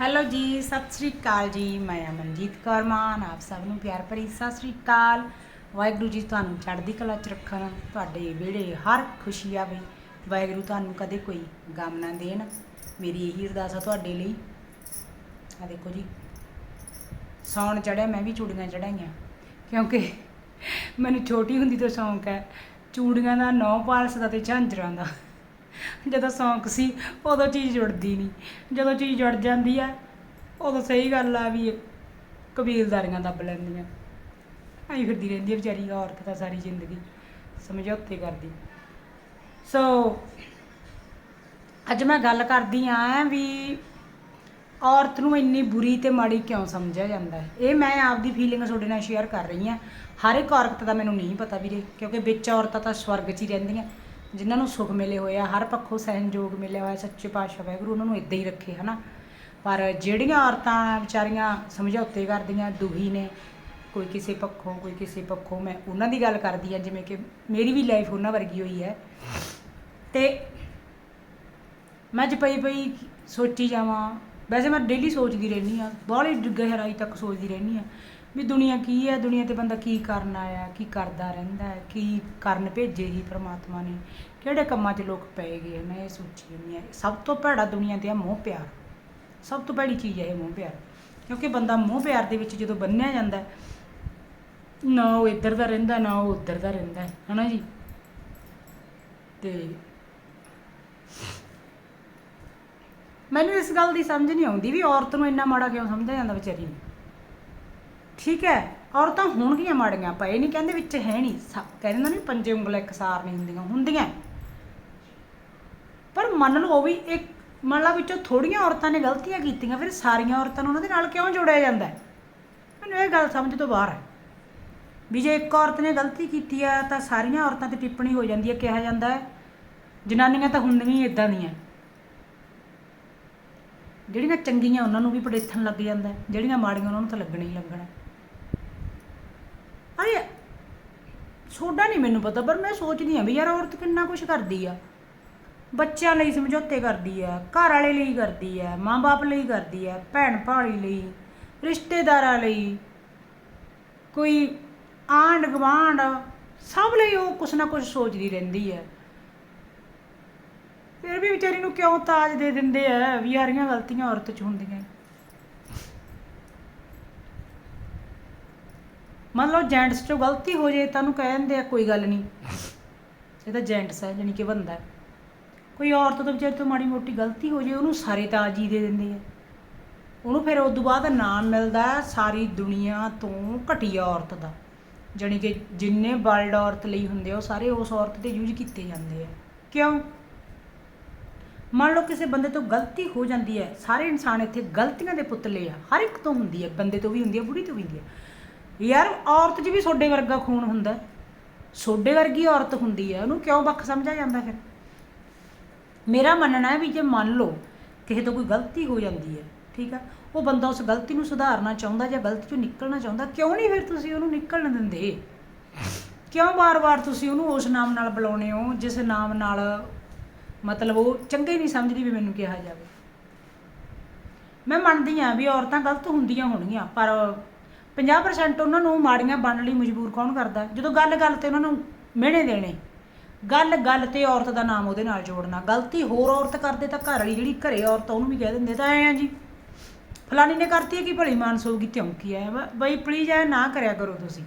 Hello ਜੀ, ਸਤਿ ਸ੍ਰੀ ਅਕਾਲ ਜੀ। ਮੈਂ ਅਮਨਜੀਤ ਕੌਰ ਮਾਨ, ਆਪ ਸਭ ਨੂੰ ਪਿਆਰ ਭਰੀ ਸਤਿ ਸ੍ਰੀ ਅਕਾਲ। ਵਾਹਿਗੁਰੂ ਜੀ ਤੁਹਾਨੂੰ ਚੜ੍ਹਦੀ ਕਲਾ ਚ ਰੱਖਣ, ਤੁਹਾਡੇ ਵਿਹੜੇ ਹਰ ਖੁਸ਼ੀ ਆਵੇ। ਵਾਹਿਗੁਰੂ ਤੁਹਾਨੂੰ ਕਦੇ ਕੋਈ ਗਮ ਨਾ ਦੇਣ। ਮੇਰੀ ਇਹੀ ਅਰਦਾਸ ਆ ਤੁਹਾਡੇ ਲਈ। ਆ ਦੇਖੋ ਜੀ, ਸੌਣ ਚੜਿਆ ਮੈਂ ਵੀ ਚੂੜੀਆਂ ਚੜਾਈਆਂ ਕਿਉਂਕਿ ਮੈਨੂੰ ਛੋਟੀ ਹੁੰਦੀ ਤੋਂ ਸ਼ੌਂਕ ਹੈ ਚੂੜੀਆਂ ਦਾ ਨੌ ਪਾਲਸ ਦਾ ਤੇ ਝਾਂਜਰਾਂ ਦਾ। ਜਦੋਂ ਸ਼ੌਂਕ ਸੀ, ਉਦੋਂ ਚੀਜ਼ ਜੁੜਦੀ ਨਹੀਂ ਜਦੋਂ ਚੀਜ਼ ਜੁੜ ਜਾਂਦੀ ਆ, ਉਦੋਂ ਸਹੀ ਗੱਲ ਆ ਵੀ ਕਬੀਲਦਾਰੀਆਂ ਦੱਬ ਲੈਂਦੀਆਂ। ਆਈ ਫਿਰਦੀ ਰਹਿੰਦੀ ਆ ਵਿਚਾਰੀ, ਔਰਤ ਤਾਂ ਸਾਰੀ ਜ਼ਿੰਦਗੀ ਸਮਝੌਤੇ ਕਰਦੀ। ਸੋ ਅੱਜ ਮੈਂ ਗੱਲ ਕਰਦੀ ਆ ਵੀ ਔਰਤ ਨੂੰ ਇੰਨੀ ਬੁਰੀ ਤੇ ਮਾੜੀ ਕਿਉਂ ਸਮਝਿਆ ਜਾਂਦਾ ਹੈ? ਇਹ ਮੈਂ ਆਪਦੀ ਫੀਲਿੰਗ ਤੁਹਾਡੇ ਨਾਲ ਸ਼ੇਅਰ ਕਰ ਰਹੀ ਹਾਂ ਹਰ ਇੱਕ ਔਰਤ ਦਾ ਮੈਨੂੰ ਨਹੀਂ ਪਤਾ ਵੀਰੇ, ਕਿਉਂਕਿ ਵਿੱਚ ਔਰਤਾਂ ਤਾਂ ਸਵਰਗ 'ਚ ਹੀ ਰਹਿੰਦੀਆਂ। ਜਿਨ੍ਹਾਂ ਨੂੰ ਸੁੱਖ ਮਿਲੇ ਹੋਏ ਆ, ਹਰ ਪੱਖੋਂ ਸਹਿਨਯੋਗ ਮਿਲਿਆ ਹੋਇਆ, ਸੱਚੇ ਪਾਤਸ਼ਾਹ ਵਾਹਿਗੁਰੂ ਉਹਨਾਂ ਨੂੰ ਇਦਾਂ ਹੀ ਰੱਖੇ, ਹਨਾ? ਪਰ ਜਿਹੜੀਆਂ ਔਰਤਾਂ ਵਿਚਾਰੀਆਂ ਸਮਝੌਤੇ ਕਰਦੀਆਂ, ਦੁਖੀ ਨੇ, ਕੋਈ ਕਿਸੇ ਪੱਖੋਂ, ਕੋਈ ਕਿਸੇ ਪੱਖੋਂ, ਮੈਂ ਉਹਨਾਂ ਦੀ ਗੱਲ ਕਰਦੀ ਆ ਜਿਵੇਂ ਕਿ ਮੇਰੀ ਵੀ ਲਾਈਫ ਉਹਨਾਂ ਵਰਗੀ ਹੋਈ ਹੈ। ਤੇ ਮੈਂ ਅੱਜ ਪਈ ਪਈ ਸੋਚੀ ਜਾਵਾਂ, ਵੈਸੇ ਮੈਂ ਡੇਲੀ ਸੋਚਦੀ ਰਹਿੰਦੀ ਆ ਬਾਹਲੀ ਗਹਿਰਾਈ ਤੱਕ ਸੋਚਦੀ ਰਹਿੰਦੀ ਆ ਵੀ ਦੁਨੀਆ ਕੀ ਹੈ? ਦੁਨੀਆ ਤੇ ਬੰਦਾ ਕੀ ਕਰਨ ਆਇਆ, ਕੀ ਕਰਦਾ ਰਹਿੰਦਾ ਹੈ? ਕੀ ਕਰਨ ਭੇਜੇ ਹੀ ਪ੍ਰਮਾਤਮਾ ਨੇ? ਕਿਹੜੇ ਕੰਮਾਂ 'ਚ ਲੋਕ ਪਏ ਗਏ ਮੈਂ ਇਹ ਸੋਚੀ ਜਾਂਦੀ ਆ ਸਭ ਤੋਂ ਭੈੜਾ ਦੁਨੀਆ ਤੇ ਆ ਮੋਹ ਪਿਆਰ। ਸਭ ਤੋਂ ਭੈੜੀ ਚੀਜ਼ ਹੈ ਇਹ ਮੋਹ ਪਿਆਰ। ਕਿਉਂਕਿ ਬੰਦਾ ਮੋਹ ਪਿਆਰ ਦੇ ਵਿੱਚ ਜਦੋਂ ਬੰਨਿਆ ਜਾਂਦਾ ਨਾ ਉਹ ਇੱਧਰ ਦਾ ਰਹਿੰਦਾ, ਨਾ ਉਹ ਉੱਧਰ ਦਾ ਰਹਿੰਦਾ ਹੈ। ਹਨਾ ਜੀ? ਤੇ ਮੈਨੂੰ ਇਸ ਗੱਲ ਦੀ ਸਮਝ ਨਹੀਂ ਆਉਂਦੀ ਵੀ ਔਰਤ ਨੂੰ ਇੰਨਾ ਮਾੜਾ ਕਿਉਂ ਸਮਝਿਆ ਜਾਂਦਾ ਵਿਚਾਰੀ ਨੂੰ? ਠੀਕ ਹੈ, ਔਰਤਾਂ ਹੋਣਗੀਆਂ ਮਾੜੀਆਂ ਪਏ ਨਹੀਂ ਕਹਿੰਦੇ ਵਿੱਚ ਹੈ ਨਹੀਂ। ਸਭ ਕਹਿੰਦੇ ਨਾ ਵੀ ਪੰਜੇ ਉਂਗਲਾਂ ਇਕਸਾਰ ਨਹੀਂ ਹੁੰਦੀਆਂ ਹੁੰਦੀਆਂ। ਪਰ ਮੰਨ ਲਓ ਉਹ ਵੀ ਇੱਕ, ਮੰਨ ਲਾ ਵਿੱਚੋਂ ਥੋੜੀਆਂ ਔਰਤਾਂ ਨੇ ਗਲਤੀਆਂ ਕੀਤੀਆਂ, ਫਿਰ ਸਾਰੀਆਂ ਔਰਤਾਂ ਨੂੰ ਉਹਨਾਂ ਦੇ ਨਾਲ ਕਿਉਂ ਜੋੜਿਆ ਜਾਂਦਾ ਹੈ? ਮੈਨੂੰ ਇਹ ਗੱਲ ਸਮਝ ਤੋਂ ਬਾਹਰ ਹੈ। ਵੀ ਜੇ ਇੱਕ ਔਰਤ ਨੇ ਗਲਤੀ ਕੀਤੀ ਆ, ਤਾਂ ਸਾਰੀਆਂ ਔਰਤਾਂ ਤੇ ਟਿੱਪਣੀ ਹੋ ਜਾਂਦੀ ਹੈ, ਕਿਹਾ ਜਾਂਦਾ ਹੈ। ਜਨਾਨੀਆਂ ਤਾਂ ਹੁੰਦੀਆਂ ਹੀ ਇਦਾਂ ਦੀਆਂ। ਜਿਹੜੀਆਂ ਚੰਗੀਆਂ ਉਹਨਾਂ ਨੂੰ ਵੀ ਪੜੇਥਣ ਲੱਗ ਜਾਂਦਾ ਜਿਹੜੀਆਂ ਮਾੜੀਆਂ ਉਹਨਾਂ ਨੂੰ ਤਾਂ ਲੱਗਣਾ ਹੀ ਲੱਗਣਾ ਅਰੇ ਛੋਡਾ ਨਹੀਂ ਮੈਨੂੰ ਪਤਾ, ਪਰ ਮੈਂ ਸੋਚਦੀ ਆ ਵੀ ਯਾਰ ਔਰਤ ਕਿੰਨਾ ਕੁਝ ਕਰਦੀ ਆ। ਬੱਚਿਆਂ ਲਈ ਸਮਝੌਤੇ ਕਰਦੀ ਆ, ਘਰ ਵਾਲੇ ਲਈ ਕਰਦੀ ਆ, ਮਾਂ-ਬਾਪ ਲਈ ਕਰਦੀ ਆ ਭੈਣ ਭਾਲੀ ਲਈ, ਰਿਸ਼ਤੇਦਾਰਾਂ ਲਈ, ਕੋਈ ਆਂਢ ਗੁਆਂਢ ਸਭ ਲਈ ਉਹ ਕੁਛ ਨਾ ਕੁਛ ਸੋਚਦੀ ਰਹਿੰਦੀ ਹੈ ਫਿਰ ਵੀ ਵਿਚਾਰੀ ਨੂੰ ਕਿਉਂ ਤਾਜ ਦੇ ਦਿੰਦੇ ਆ, ਵੀ ਯਾਰੀਆਂ ਗਲਤੀਆਂ ਔਰਤ 'ਚ ਹੁੰਦੀਆਂ। ਮੰਨ ਲਓ ਜੈਂਟਸ 'ਚੋਂ ਗਲਤੀ ਹੋ ਜੇ ਤਾਂ ਉਹਨੂੰ ਕਹਿ ਦਿੰਦੇ ਆ, ਕੋਈ ਗੱਲ ਨਹੀਂ। ਇਹ ਤਾਂ ਜੈਂਟਸ ਹੈ ਜਾਣੀ ਕਿ ਬੰਦਾ ਹੈ। ਕੋਈ ਔਰਤ ਤੋਂ ਵਿਚਾਰੀ ਤੋਂ ਮਾੜੀ ਮੋਟੀ ਗਲਤੀ ਹੋ ਜੇ, ਉਹਨੂੰ ਸਾਰੇ ਤਾਜ਼ੀ ਦੇ ਦਿੰਦੇ ਆ। ਉਹਨੂੰ ਫਿਰ ਉਸ ਤੋਂ ਬਾਅਦ ਨਾਮ ਮਿਲਦਾ ਹੈ, ਸਾਰੀ ਦੁਨੀਆ ਤੋਂ ਘਟੀਆ ਔਰਤ ਦਾ। ਜਾਣੀ ਕਿ ਜਿੰਨੇ ਵਰਲਡ ਔਰਤ ਲਈ ਹੁੰਦੇ ਆ, ਉਹ ਸਾਰੇ ਉਸ ਔਰਤ ਤੇ ਯੂਜ਼ ਕੀਤੇ ਜਾਂਦੇ ਆ। ਕਿਉਂ? ਮੰਨ ਲਓ ਕਿਸੇ ਬੰਦੇ ਤੋਂ ਗਲਤੀ ਹੋ ਜਾਂਦੀ ਹੈ, ਸਾਰੇ ਇਨਸਾਨ ਇੱਥੇ ਗਲਤੀਆਂ ਦੇ ਪੁਤਲੇ ਆ। ਹਰ ਇੱਕ ਤੋਂ ਹੁੰਦੀ ਹੈ, ਬੰਦੇ ਤੋਂ ਵੀ ਹੁੰਦੀ ਹੈ ਬੁੜੀ ਤੋਂ ਵੀ ਹੁੰਦੀ ਹੈ। ਯਾਰ ਔਰਤ 'ਚ ਵੀ ਸੋਡੇ ਵਰਗਾ ਖੂਨ ਹੁੰਦਾ। ਹੈ। ਸੋਡੇ ਵਰਗੀ ਔਰਤ ਹੁੰਦੀ ਹੈ ਉਹਨੂੰ ਕਿਉਂ ਵੱਖ ਸਮਝਿਆ ਜਾਂਦਾ ਫਿਰ? ਮੇਰਾ ਮੰਨਣਾ ਹੈ ਵੀ ਜੇ ਮੰਨ ਲਓ ਕਿਸੇ ਤੋਂ ਕੋਈ ਗਲਤੀ ਹੋ ਜਾਂਦੀ ਹੈ, ਠੀਕ ਆ, ਉਹ ਬੰਦਾ ਉਸ ਗਲਤੀ ਨੂੰ ਸੁਧਾਰਨਾ ਚਾਹੁੰਦਾ ਜਾਂ ਗਲਤੀ ਚੋਂ ਨਿਕਲਣਾ ਚਾਹੁੰਦਾ, ਕਿਉਂ ਨਹੀਂ ਫਿਰ ਤੁਸੀਂ ਉਹਨੂੰ ਨਿਕਲਣ ਦਿੰਦੇ? ਕਿਉਂ ਵਾਰ-ਵਾਰ ਤੁਸੀਂ ਉਹਨੂੰ ਉਸ ਨਾਮ ਨਾਲ ਬੁਲਾਉਨੇ ਹੋ, ਜਿਸ ਨਾਮ ਨਾਲ ਮਤਲਬ ਉਹ ਚੰਗੇ ਨਹੀਂ ਸਮਝਦੀ ਵੀ ਮੈਨੂੰ ਕਿਹਾ ਜਾਵੇ? ਮੈਂ ਮੰਨਦੀ ਆ ਵੀ ਔਰਤਾਂ ਗਲਤ ਹੁੰਦੀਆਂ ਹੋਣਗੀਆਂ, ਪਰ 50% ਉਹਨਾਂ ਨੂੰ ਮਾੜੀਆਂ ਬਣਨ ਲਈ ਮਜਬੂਰ ਕੌਣ ਕਰਦਾ? ਜਦੋਂ ਗੱਲ-ਗੱਲ ਤੇ ਉਹਨਾਂ ਨੂੰ ਮਿਹਣੇ ਦੇਣੇ ਗੱਲ-ਗੱਲ ਤੇ ਔਰਤ ਦਾ ਨਾਮ ਉਹਦੇ ਨਾਲ ਜੋੜਨਾ ਗਲਤੀ ਹੋਰ ਔਰਤ ਕਰਦੇ ਤਾਂ ਘਰ ਵਾਲੀ ਜਿਹੜੀ ਘਰੇ ਔਰਤ ਆ, ਉਹਨੂੰ ਵੀ ਕਹਿ ਦਿੰਦੇ ਤਾਂ ਐ ਆ ਜੀ। ਫਲਾਨੀ ਨੇ ਕਰਤੀ ਹੈ ਕਿ ਭਲੀ ਮਾਨਸ ਹੋਊਗੀ ਧਿਉਂਕੀ ਹੈ? ਬ- ਬਈ ਪਲੀਜ਼ ਐ ਨਾ ਕਰਿਆ ਕਰੋ ਤੁਸੀਂ।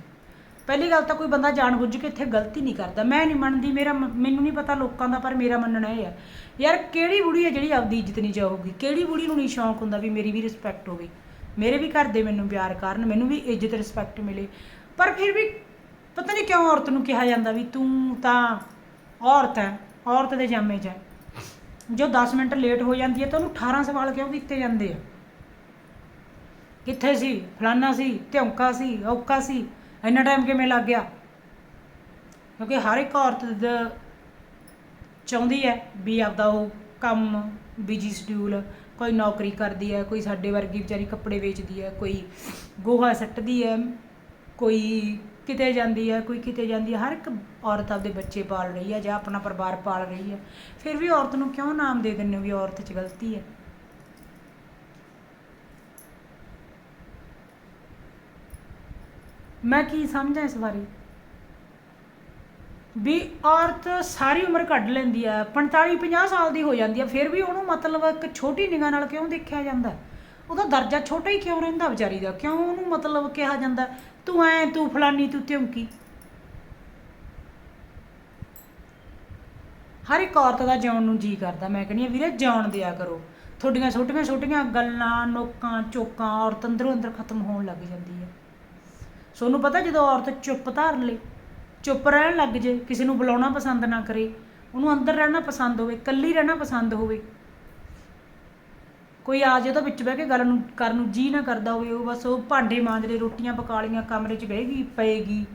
ਪਹਿਲੀ ਗੱਲ ਤਾਂ ਕੋਈ ਬੰਦਾ ਜਾਣਬੁੱਝ ਕੇ ਇੱਥੇ ਗਲਤੀ ਨਹੀਂ ਕਰਦਾ। ਮੈਂ ਨਹੀਂ ਮੰਨਦੀ ਮੇਰਾ ਮੈਨੂੰ ਨਹੀਂ ਪਤਾ ਲੋਕਾਂ ਦਾ ਪਰ ਮੇਰਾ ਮੰਨਣਾ ਇਹ ਹੈ ਯਾਰ ਕਿਹੜੀ ਬੁੜੀ ਹੈ ਜਿਹੜੀ ਆਪਦੀ ਇੱਜ਼ਤ ਨਹੀਂ ਚਾਹੂਗੀ? ਕਿਹੜੀ ਬੁੜੀ ਨੂੰ ਨਹੀਂ ਸ਼ੌਂਕ ਹੁੰਦਾ ਵੀ ਮੇਰੀ ਵੀ ਰਿਸਪੈਕਟ ਹੋਵੇ? ਮੇਰੇ ਵੀ ਘਰ ਦੇ ਮੈਨੂੰ ਪਿਆਰ ਕਰਨ, ਮੈਨੂੰ ਵੀ ਇੱਜ਼ਤ ਰਿਸਪੈਕਟ ਮਿਲੇ। ਪਰ ਫਿਰ ਵੀ ਪਤਾ ਨਹੀਂ ਕਿਉਂ ਔਰਤ ਨੂੰ ਕਿਹਾ ਜਾਂਦਾ ਵੀ ਤੂੰ ਤਾਂ ਔਰਤ ਹੈ, ਔਰਤ ਦੇ ਜਾਮੇ 'ਚ ਹੈ। ਜੋ 10 ਮਿੰਟ ਲੇਟ ਹੋ ਜਾਂਦੀ ਹੈ ਤਾਂ ਉਹਨੂੰ 18 ਸਵਾਲ ਕਿਉਂ ਕੀਤੇ ਜਾਂਦੇ ਆ? ਕਿੱਥੇ ਸੀ? ਫਲਾਨਾ ਸੀ? ਧਿਉਂਕਾ ਸੀ? ਔਕਾ ਸੀ? ਇੰਨਾ ਟਾਈਮ ਕਿਵੇਂ ਲੱਗ ਗਿਆ? ਕਿਉਂਕਿ ਹਰ ਇੱਕ ਔਰਤ ਦਾ, ਚਾਹੁੰਦੀ ਹੈ ਵੀ ਆਪਦਾ ਉਹ ਕੰਮ ਬਿਜ਼ੀ ਸ਼ਡਿਊਲ ਕੋਈ ਨੌਕਰੀ ਕਰਦੀ ਹੈ, ਕੋਈ ਸਾਡੇ ਵਰਗੀ ਵਿਚਾਰੀ ਕੱਪੜੇ ਵੇਚਦੀ ਹੈ, ਕੋਈ ਗੋਹਾ ਸੱਟਦੀ ਹੈ, ਕੋਈ ਕਿਤੇ ਜਾਂਦੀ ਹੈ, ਕੋਈ ਕਿਤੇ ਜਾਂਦੀ ਹੈ, ਹਰ ਇੱਕ ਔਰਤ ਆਪਦੇ ਬੱਚੇ ਪਾਲ ਰਹੀ ਹੈ ਜਾਂ ਆਪਣਾ ਪਰਿਵਾਰ ਪਾਲ ਰਹੀ ਹੈ। ਫਿਰ ਵੀ ਔਰਤ ਨੂੰ ਕਿਉਂ ਨਾਮ ਦੇ ਦਿੰਦੇ ਵੀ ਔਰਤ 'ਚ ਗਲਤੀ ਹੈ? ਮੈਂ ਕੀ ਸਮਝਾਂ ਇਸ ਬਾਰੇ? ਵੀ ਔਰਤ ਸਾਰੀ ਉਮਰ ਕੱਢ ਲੈਂਦੀ ਹੈ 45 50 ਸਾਲ ਦੀ ਹੋ ਜਾਂਦੀ ਹੈ ਫਿਰ ਵੀ ਉਹਨੂੰ ਮਤਲਬ ਇੱਕ ਛੋਟੀ ਨਿਗਾਹ ਨਾਲ ਕਿਉਂ ਦੇਖਿਆ ਜਾਂਦਾ? ਉਹਦਾ ਦਰਜਾ ਛੋਟਾ ਹੀ ਕਿਉਂ ਰਹਿੰਦਾ ਵਿਚਾਰੀ ਦਾ? ਕਿਉਂ ਉਹਨੂੰ ਮਤਲਬ ਕਿਹਾ ਜਾਂਦਾ, ਤੂੰ ਐ, ਤੂੰ ਫਲਾਨੀ, ਤੂੰ ਧਮਕੀ ਹਰ ਇੱਕ ਔਰਤ ਦਾ ਜਿਉਣ ਨੂੰ ਜੀ ਕਰਦਾ। ਮੈਂ ਕਹਿੰਦੀ ਆ, ਵੀਰੇ, ਜਿਉਣ ਦਿਆ ਕਰੋ। ਤੁਹਾਡੀਆਂ ਛੋਟੀਆਂ ਛੋਟੀਆਂ ਗੱਲਾਂ, ਨੋਕਾਂ, ਚੋਕਾਂ ਔਰਤ ਅੰਦਰੋਂ ਅੰਦਰ ਖਤਮ ਹੋਣ ਲੱਗ ਜਾਂਦੀ ਹੈ ਸੋਨੂੰ ਪਤਾ ਜਦੋਂ ਔਰਤ ਚੁੱਪ ਧਾਰ ਲੇ ਚੁੱਪ ਰਹਿਣ ਲੱਗ ਜੇ, ਕਿਸੇ ਨੂੰ ਬੁਲਾਉਣਾ ਪਸੰਦ ਨਾ ਕਰੇ, ਉਹਨੂੰ ਅੰਦਰ ਰਹਿਣਾ ਪਸੰਦ ਹੋਵੇ, ਇਕੱਲੀ ਰਹਿਣਾ ਪਸੰਦ ਹੋਵੇ। ਕੋਈ ਆ ਜੇ ਤਾਂ ਵਿੱਚ ਬਹਿ ਕੇ ਗੱਲ ਨੂੰ ਕਰਨ ਨੂੰ ਜੀ ਨਾ ਕਰਦਾ ਹੋਵੇ, ਉਹ ਬਸ ਉਹ ਭਾਂਡੇ ਮਾਂਜਲੇ ਰੋਟੀਆਂ ਪਕਾ ਲੀਆਂ ਕਮਰੇ 'ਚ ਬਹਿ ਗਈ, ਪਏਗੀ।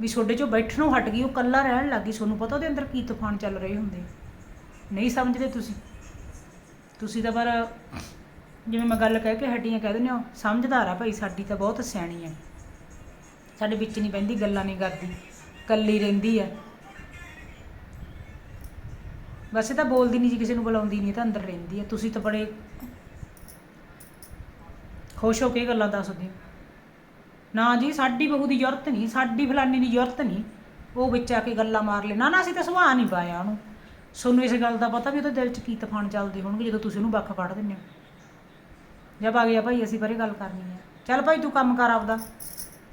ਵੀ ਛੋਡੇ 'ਚੋਂ ਬੈਠਣੋਂ ਹਟ ਗਈ, ਉਹ ਕੱਲਾ ਰਹਿਣ ਲੱਗ ਗਈ। ਤੁਹਾਨੂੰ ਪਤਾ ਉਹਦੇ ਅੰਦਰ ਕੀ ਤੂਫਾਨ ਚੱਲ ਰਹੇ ਹੁੰਦੇ ਨਹੀਂ ਸਮਝਦੇ ਤੁਸੀਂ। ਤੁਸੀਂ ਤਾਂ ਪਰ ਜਿਵੇਂ ਮੈਂ ਗੱਲ ਕਹਿ ਕੇ ਹਟੀਆਂ ਕਹਿ ਦਿੰਦੇ ਹੋ, ਸਮਝਦਾਰ ਆ ਭਾਈ, ਸਾਡੀ ਤਾਂ ਬਹੁਤ ਸਿਆਣੀ ਹੈ ਸਾਡੇ ਵਿੱਚ ਨਹੀਂ ਬਹਿੰਦੀ, ਗੱਲਾਂ ਨਹੀਂ ਕਰਦੀ। ਕੱਲੀ ਰਹਿੰਦੀ ਹੈ ਵੈਸੇ ਤਾਂ ਬੋਲਦੀ ਨਹੀਂ ਜੀ, ਕਿਸੇ ਨੂੰ ਬੁਲਾਉਂਦੀ ਨਹੀਂ ਤਾਂ ਅੰਦਰ ਰਹਿੰਦੀ ਹੈ ਤੁਸੀਂ ਤਾਂ ਬੜੇ ਖੁਸ਼ ਹੋ ਕੇ ਗੱਲਾਂ ਦੱਸਦੇ ਹੋ ਨਾ ਜੀ, ਸਾਡੀ ਬਹੂ ਦੀ ਜ਼ਰੂਰਤ ਨਹੀਂ ਸਾਡੀ ਫਲਾਨੀ ਦੀ ਜ਼ਰੂਰਤ ਨਹੀਂ ਉਹ ਵਿੱਚ ਆ ਕੇ ਗੱਲਾਂ ਮਾਰ ਲੈ। ਨਾ ਨਾ, ਅਸੀਂ ਤਾਂ ਸੁਭਾਅ ਨਹੀਂ ਪਾਇਆ ਉਹਨੂੰ। ਸੋਨੂੰ ਇਸ ਗੱਲ ਦਾ ਪਤਾ ਵੀ ਉਹਦੇ ਦਿਲ 'ਚ ਕੀ ਤੂਫਾਨ ਚੱਲਦੇ ਹੋਣਗੇ, ਜਦੋਂ ਤੁਸੀਂ ਉਹਨੂੰ ਵੱਖ ਕੱਢ ਦਿੰਦੇ ਹੋ। ਜਦ ਆ ਗਿਆ ਭਾਈ, ਅਸੀਂ ਪਰੇ ਗੱਲ ਕਰਨੀ ਹੈ ਚੱਲ ਭਾਈ, ਤੂੰ ਕੰਮ ਕਰ ਆਪਦਾ।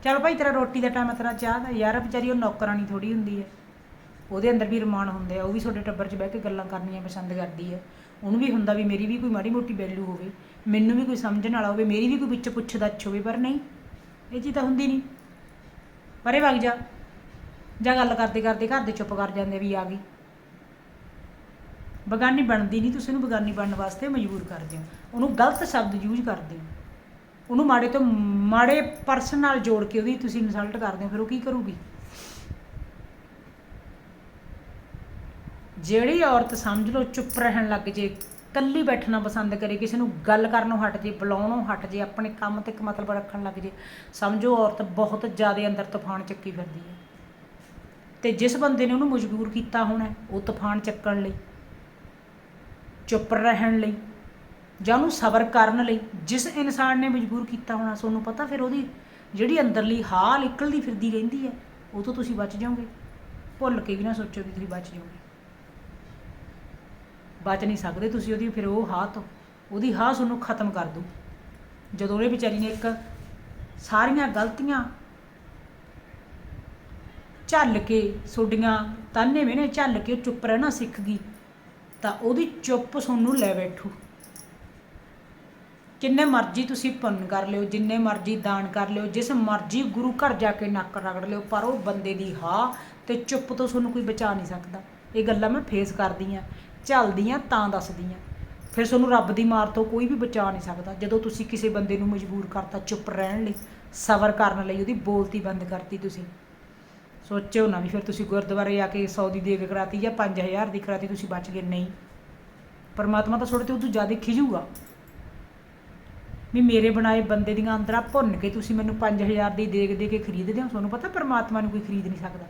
ਚੱਲ ਭਾਈ ਤੇਰਾ ਰੋਟੀ ਦਾ ਟਾਈਮ ਤੇਰਾ ਚਾਹ ਦਾ। ਯਾਰ ਵਿਚਾਰੀ ਉਹ ਨੌਕਰਾਨੀ ਥੋੜੀ ਹੁੰਦੀ ਹੈ ਉਹਦੇ ਅੰਦਰ ਵੀ ਰਮਾਨ ਹੁੰਦੇ ਆ। ਉਹ ਵੀ ਤੁਹਾਡੇ ਟੱਬਰ 'ਚ ਬਹਿ ਕੇ ਗੱਲਾਂ ਕਰਨੀਆਂ ਪਸੰਦ ਕਰਦੀ ਹੈ ਉਹਨੂੰ ਵੀ ਹੁੰਦਾ ਵੀ ਮੇਰੀ ਵੀ ਕੋਈ ਮਾੜੀ ਮੋਟੀ ਵੈਲਿਊ ਹੋਵੇ। ਮੈਨੂੰ ਵੀ ਕੋਈ ਸਮਝਣ ਵਾਲਾ ਹੋਵੇ। ਮੇਰੀ ਵੀ ਕੋਈ ਵਿੱਚ ਪੁੱਛਦਾ ਦੱਛ ਹੋਵੇ, ਪਰ ਨਹੀਂ, ਇਹ ਚੀਜ਼ ਤਾਂ ਹੁੰਦੀ ਨਹੀਂ। ਪਰੇ ਵਗ ਜਾ। ਜਾਂ ਗੱਲ ਕਰਦੇ ਕਰਦੇ ਘਰ ਦੇ ਚੁੱਪ ਕਰ ਜਾਂਦੇ ਵੀ ਆ ਗਈ। ਬਗਾਨੀ ਬਣਦੀ ਨਹੀਂ। ਤੁਸੀਂ ਉਹਨੂੰ ਬਗਾਨੀ ਬਣਨ ਵਾਸਤੇ ਮਜਬੂਰ ਕਰਦੇ ਹੋ। ਉਹਨੂੰ ਗਲਤ ਸ਼ਬਦ ਯੂਜ਼ ਕਰਦੇ ਹੋ। ਉਹਨੂੰ ਮਾੜੇ ਤੋਂ ਮਾੜੇ ਪਰਸਨ ਨਾਲ ਜੋੜ ਕੇ ਉਹਦੀ ਤੁਸੀਂ ਇਨਸਲਟ ਕਰਦੇ ਹੋ, ਫਿਰ ਉਹ ਕੀ ਕਰੂਗੀ? ਜਿਹੜੀ ਔਰਤ ਸਮਝ ਲਓ ਚੁੱਪ ਰਹਿਣ ਲੱਗ ਜੇ ਕੱਲੀ ਬੈਠਣਾ ਪਸੰਦ ਕਰੇ, ਕਿਸੇ ਨੂੰ ਗੱਲ ਕਰਨੋਂ ਹਟ ਜੇ, ਬੁਲਾਉਣੋਂ ਹਟ ਜੇ, ਆਪਣੇ ਕੰਮ ਤੇ ਮਤਲਬ ਰੱਖਣ ਲੱਗ ਜੇ, ਸਮਝੋ ਔਰਤ ਬਹੁਤ ਜ਼ਿਆਦਾ ਅੰਦਰ ਤੂਫਾਨ ਚੱਕੀ ਫਿਰਦੀ ਹੈ। ਤੇ ਜਿਸ ਬੰਦੇ ਨੇ ਉਹਨੂੰ ਮਜਬੂਰ ਕੀਤਾ ਹੋਣਾ, ਉਹ ਤੂਫਾਨ ਚੱਕਣ ਲਈ, ਚੁੱਪ ਰਹਿਣ ਲਈ ਜਾਂ ਉਹਨੂੰ ਸਬਰ ਕਰਨ ਲਈ ਜਿਸ ਇਨਸਾਨ ਨੇ ਮਜਬੂਰ ਕੀਤਾ ਹੋਣਾ ਤੁਹਾਨੂੰ ਪਤਾ ਫਿਰ ਉਹਦੀ ਜਿਹੜੀ ਅੰਦਰਲੀ ਹਾਲ ਨਿਕਲਦੀ ਫਿਰਦੀ ਰਹਿੰਦੀ ਹੈ, ਉਹ ਤੋਂ ਤੁਸੀਂ ਬਚ ਜਾਓਗੇ। ਭੁੱਲ ਕੇ ਵੀ ਨਾ ਸੋਚੋ ਵੀ ਤੁਸੀਂ ਬਚ ਜਾਓਗੇ। ਬਚ ਨਹੀਂ ਸਕਦੇ ਤੁਸੀਂ ਉਹਦੀ, ਫਿਰ ਉਹ ਹਾਹ ਤੋਂ, ਉਹਦੀ ਹਾਹ ਤੁਹਾਨੂੰ ਖਤਮ ਕਰ ਦੂ ਜਦੋਂ ਉਹਨੇ ਵਿਚਾਰੀ ਨੇ ਇੱਕ ਸਾਰੀਆਂ ਗਲਤੀਆਂ ਝੱਲ ਕੇ ਤੁਹਾਡੀਆਂ ਤਾਨੇ ਮੈਨੇ ਝੱਲ ਕੇ ਚੁੱਪ ਰਹਿਣਾ ਸਿੱਖ ਗਈ, ਤਾਂ ਉਹਦੀ ਚੁੱਪ ਤੁਹਾਨੂੰ ਲੈ ਬੈਠੂ। ਜਿੰਨੇ ਮਰਜ਼ੀ ਤੁਸੀਂ ਪੁੰਨ ਕਰ ਲਿਓ, ਜਿੰਨੇ ਮਰਜ਼ੀ ਦਾਨ ਕਰ ਲਿਓ, ਜਿਸ ਮਰਜ਼ੀ ਗੁਰੂ ਘਰ ਜਾ ਕੇ ਨੱਕ ਰਗੜ ਲਿਓ, ਪਰ ਉਹ ਬੰਦੇ ਦੀ ਹਾਂ ਤੇ ਚੁੱਪ ਤੋਂ ਤੁਹਾਨੂੰ ਕੋਈ ਬਚਾ ਨਹੀਂ ਸਕਦਾ। ਇਹ ਗੱਲਾਂ ਮੈਂ ਫੇਸ ਕਰਦੀ ਆ ਝੱਲਦੀ ਆ ਤਾਂ ਦੱਸਦੀ ਆ ਫਿਰ ਤੁਹਾਨੂੰ ਰੱਬ ਦੀ ਮਾਰ ਤੋਂ ਕੋਈ ਵੀ ਬਚਾ ਨਹੀਂ ਸਕਦਾ। ਜਦੋਂ ਤੁਸੀਂ ਕਿਸੇ ਬੰਦੇ ਨੂੰ ਮਜਬੂਰ ਕਰਤਾ ਚੁੱਪ ਰਹਿਣ ਲਈ, ਸਬਰ ਕਰਨ ਲਈ, ਉਹਦੀ ਬੋਲਤੀ ਬੰਦ ਕਰਤੀ ਤੁਸੀਂ। ਸੋਚਿਓ ਨਾ ਵੀ ਫਿਰ ਤੁਸੀਂ ਗੁਰਦੁਆਰੇ ਆ ਕੇ 100 ਦੀ ਦੇਗ ਕਰਾਤੀ ਜਾਂ 5000 ਦੀ ਕਰਾਤੀ, ਤੁਸੀਂ ਬਚ ਗਏ। ਨਹੀਂ। ਪਰਮਾਤਮਾ ਤਾਂ ਤੁਹਾਡੇ ਤੇ ਉਦੋਂ ਜ਼ਿਆਦਾ ਖਿਜੂਗਾ ਵੀ ਮੇਰੇ ਬਣਾਏ ਬੰਦੇ ਦੀਆਂ ਅੰਦਰਾਂ ਭੁੰਨ ਕੇ ਤੁਸੀਂ ਮੈਨੂੰ 5000 ਦੀ ਦੇਗ ਦੇ ਕੇ ਖਰੀਦਦੇ ਹੋ, ਤੁਹਾਨੂੰ ਪਤਾ ਪਰਮਾਤਮਾ ਨੂੰ ਕੋਈ ਖਰੀਦ ਨਹੀਂ ਸਕਦਾ।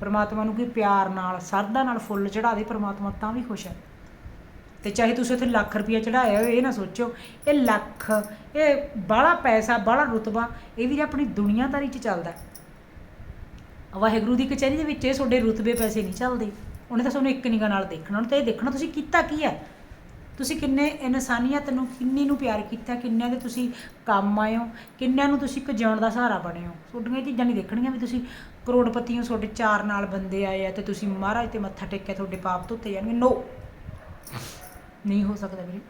ਪਰਮਾਤਮਾ ਨੂੰ ਕੋਈ ਪਿਆਰ ਨਾਲ ਸਰਦਾ ਨਾਲ ਫੁੱਲ ਚੜਾ ਦੇ ਪਰਮਾਤਮਾ ਤਾਂ ਵੀ ਖੁਸ਼ ਹੈ। ਤੇ ਚਾਹੇ ਤੁਸੀਂ ਉੱਥੇ ਲੱਖ ਰੁਪਇਆ ਚੜਾਇਆ ਹੋਵੇ ਇਹ ਨਾ ਸੋਚੋ, ਇਹ ਲੱਖ, ਇਹ ਬਾਹਲਾ ਪੈਸਾ, ਬਾਹਲਾ ਰੁਤਬਾ, ਇਹ ਵੀ ਆਪਣੀ ਦੁਨੀਆਦਾਰੀ 'ਚ ਚੱਲਦਾ ਵਾਹਿਗੁਰੂ ਦੀ ਕਚਹਿਰੀ ਦੇ ਵਿੱਚ ਇਹ ਤੁਹਾਡੇ ਰੁਤਬੇ ਪੈਸੇ ਨਹੀਂ ਚੱਲਦੇ। ਉਹਨੇ ਤਾਂ ਤੁਹਾਨੂੰ ਇੱਕ ਨਿਗਾਹ ਨਾਲ ਦੇਖਣਾ, ਉਹਨੇ ਤਾਂ ਇਹ ਦੇਖਣਾ, ਤੁਸੀਂ ਕੀਤਾ ਕੀ ਹੈ? ਤੁਸੀਂ ਕਿੰਨੇ ਇਨਸਾਨੀਅਤ ਨੂੰ, ਕਿੰਨੀ ਨੂੰ ਪਿਆਰ ਕੀਤਾ, ਕਿੰਨਿਆਂ ਦੇ ਤੁਸੀਂ ਕੰਮ ਆਏ ਹੋ, ਕਿੰਨਿਆਂ ਨੂੰ ਤੁਸੀਂ ਇੱਕ ਜਿਉਣ ਦਾ ਸਹਾਰਾ ਬਣੇ ਹੋ? ਤੁਹਾਡੀਆਂ ਇਹ ਚੀਜ਼ਾਂ ਨਹੀਂ ਦੇਖਣੀਆਂ ਵੀ ਤੁਸੀਂ ਕਰੋੜਪਤੀ ਹੋ ਤੁਹਾਡੇ ਚਾਰ ਨਾਲ ਬੰਦੇ ਆਏ ਆ ਤੇ ਤੁਸੀਂ ਮਹਾਰਾਜ ਤੇ ਮੱਥਾ ਟੇਕਿਆ ਤੁਹਾਡੇ ਪਾਪ ਧੋਤੇ ਜਾਣਗੇ। ਨੋ ਨਹੀਂ ਹੋ ਸਕਦਾ ਵੀਰੇ।